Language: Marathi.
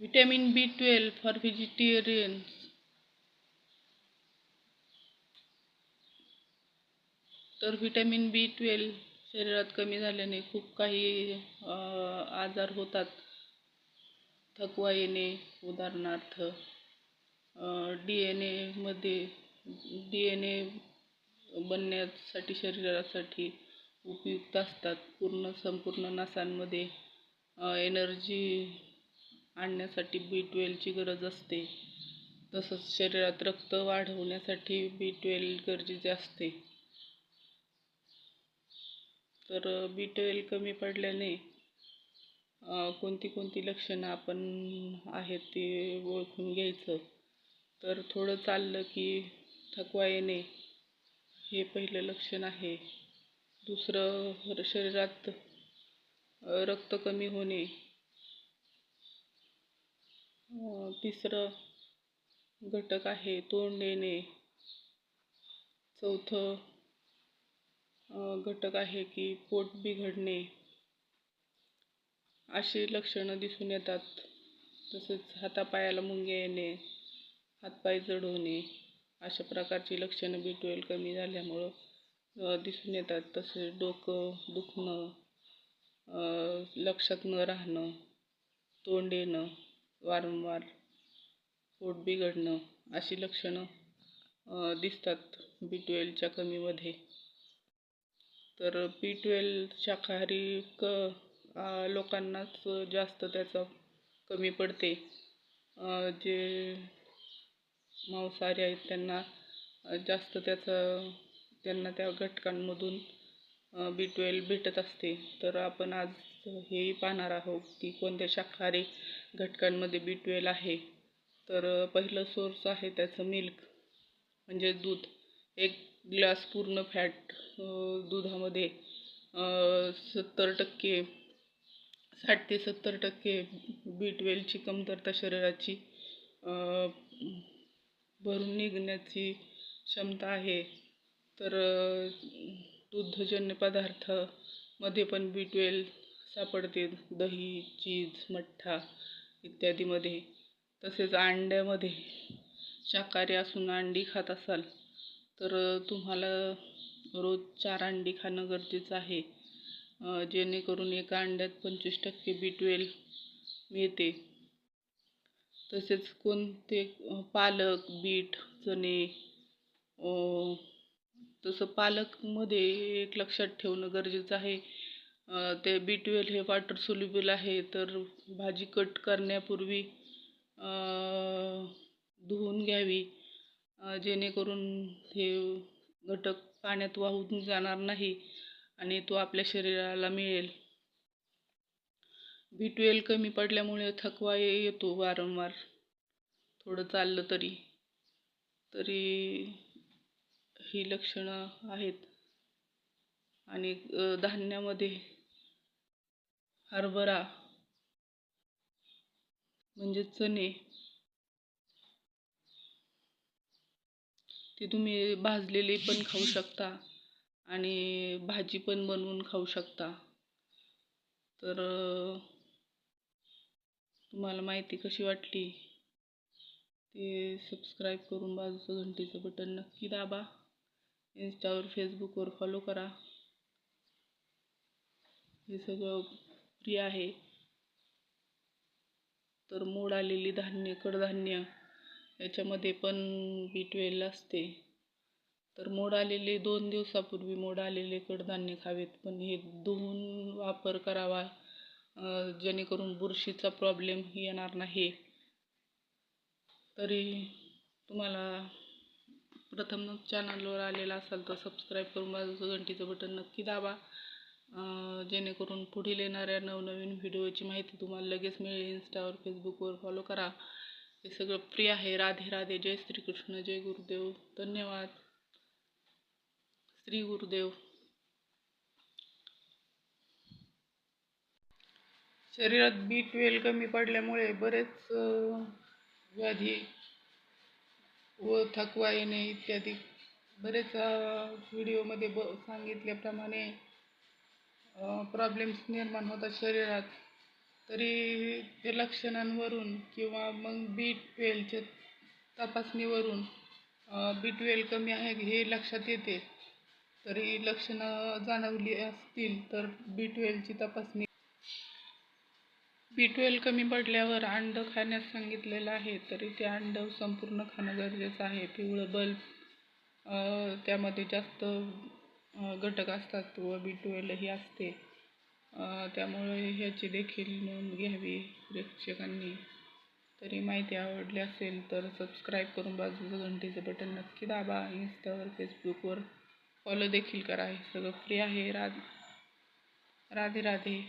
Vitamin B twelve for vegetarians तर व्हिटॅमिन बी ट्वेल्व शरीरात कमी झाल्याने खूप काही आजार होतात. थकवा येणे उदाहरणार्थ डी एन एमध्ये डी एन ए बनण्यासाठी शरीरासाठी उपयुक्त असतात. पूर्ण संपूर्ण नसांमध्ये एनर्जी आणण्यासाठी बी ट्वेल्वची गरज असते. तसंच शरीरात रक्त वाढवण्यासाठी बी ट्वेल्व गरजेचे असते. तर बी ट्वेल्व कमी पडल्याने कोणती कोणती लक्षणं आपण आहेत ते ओळखून घ्यायचं. तर थोडं चाललं की थकवा येणे हे पहिलं लक्षण आहे. दुसरं शरीरात रक्त कमी होणे तिसरं घटक आहे तोंड येणे चौथं घटक आहे की पोट बिघडणे. अशी लक्षणं दिसून येतात. तसेच हातापायाला मुंग्या येणे हातपाय जड होणे अशा प्रकारची लक्षणं बी ट्वेल कमी झाल्यामुळं दिसून येतात. तसेच डोकं दुखणं लक्षात न राहणं तोंड येणं वारंवार पोट बिघडणं अशी लक्षणं दिसतात बी ट्वेल्वच्या कमीमध्ये. तर बी ट्वेल्व शाकाहारी क लोकांनाच जास्त त्याचा कमी पडते. जे मांसाहारी आहेत त्यांना जास्त त्याचं त्यांना त्या घटकांमधून बी ट्वेल्व भेटत असते. तर आपण आज हेही पाहणार आहोत की कोणत्या शाकाहारी घटकांमध्ये बी ट्वेल्व आहे. तर पहिलं सोर्स आहे त्याचं मिल्क म्हणजे दूध. एक ग्लास पूर्ण फॅट दुधामध्ये सत्तर टक्के साठ ते सत्तर टक्के बी ट्वेल्वची कमतरता शरीराची भरून निघण्याची क्षमता आहे. तर दुग्धजन्य पदार्थामध्ये पण बी ट्वेल्व सापडते दही चीज मठ्ठा इत्यादीमध्ये. तसेच अंड्यामध्ये. शाकाहारी असून अंडी खात असाल तर तुम्हाला रोज चार अंडी खाणं गरजेचं आहे. जेणेकरून एका अंड्यात पंचवीस टक्के बी ट्वेल्व मिळते. तसेच कोणते पालक बीट चणे तसं पालकमध्ये एक लक्षात ठेवणं गरजेचं आहे. ते बी ट्वेल हे वॉटर सोल्युबल आहे. तर भाजी कट करण्यापूर्वी धुवून घ्यावी. जेणेकरून हे घटक पाण्यात वाहून जाणार नाही आणि तो आपल्या शरीराला मिळेल. बी ट्वेल कमी पडल्यामुळे थकवा येतो वारंवार. थोडं चाललं तरी. तरी ही लक्षणं आहेत. आणि धान्यामध्ये हरभरा म्हणजे चणे. ते तुम्ही भाजलेले पण खाऊ शकता आणि भाजी पण बनवून खाऊ शकता. तर तुम्हाला माहिती कशी वाटली? ते सबस्क्राईब करून बाजूचं घंटीचं बटन नक्की दाबा. इन्स्टावर फेसबुकवर फॉलो करा. हे सगळं फ्री आहे. तर मोड आलेली धान्य कडधान्य याच्यामध्ये पण बी ट्वेल असते. तर मोड आलेले दोन दिवसापूर्वी मोड आलेले कडधान्य खावेत. पण हे धुवून वापर करावा जेणेकरून बुरशीचा प्रॉब्लेम येणार नाही. तरी तुम्हाला प्रथम चॅनलवर आलेला असाल तर सबस्क्राईब करून बाजूचं घंटीचं बटन नक्की दाबा. जेणेकरून पुढील येणाऱ्या नवनवीन व्हिडिओची माहिती तुम्हाला लगेच मिळेल. इन्स्टावर फेसबुकवर फॉलो करा. हे सगळं फ्री आहे. राधे राधे. जय श्रीकृष्ण. जय गुरुदेव. धन्यवाद. श्री गुरुदेव. शरीरात बी ट्वेल्व कमी पडल्यामुळे बरेच व्याधी व थकवा येणे इत्यादी बरेच व्हिडिओमध्ये ब सांगितल्याप्रमाणे प्रॉब्लेम्स निर्माण होतात शरीरात. तरी ते लक्षणांवरून किंवा मग बी ट्वेलच्या तपासणीवरून बी ट्वेल कमी आहे हे लक्षात येते. तरी लक्षणं जाणवली असतील तर बी ट्वेलची तपासणी. बी ट्वेल कमी पडल्यावर अंडं खाण्यास सांगितलेलं आहे तरी ते अंड संपूर्ण खाणं गरजेचं आहे. पिवळं बल्ब त्यामध्ये जास्त घटक असतात व बी ट्वेलही असते. त्यामुळे ह्याची देखील नोंद घ्यावी प्रेक्षकांनी. तरी माहिती आवडली असेल तर सबस्क्राईब करून बाजूचं घंटीचं बटन नक्की दाबा. इंस्टावर फेसबुकवर फॉलो देखील करा. हे सगळं फ्री आहे. राध राधे राधे.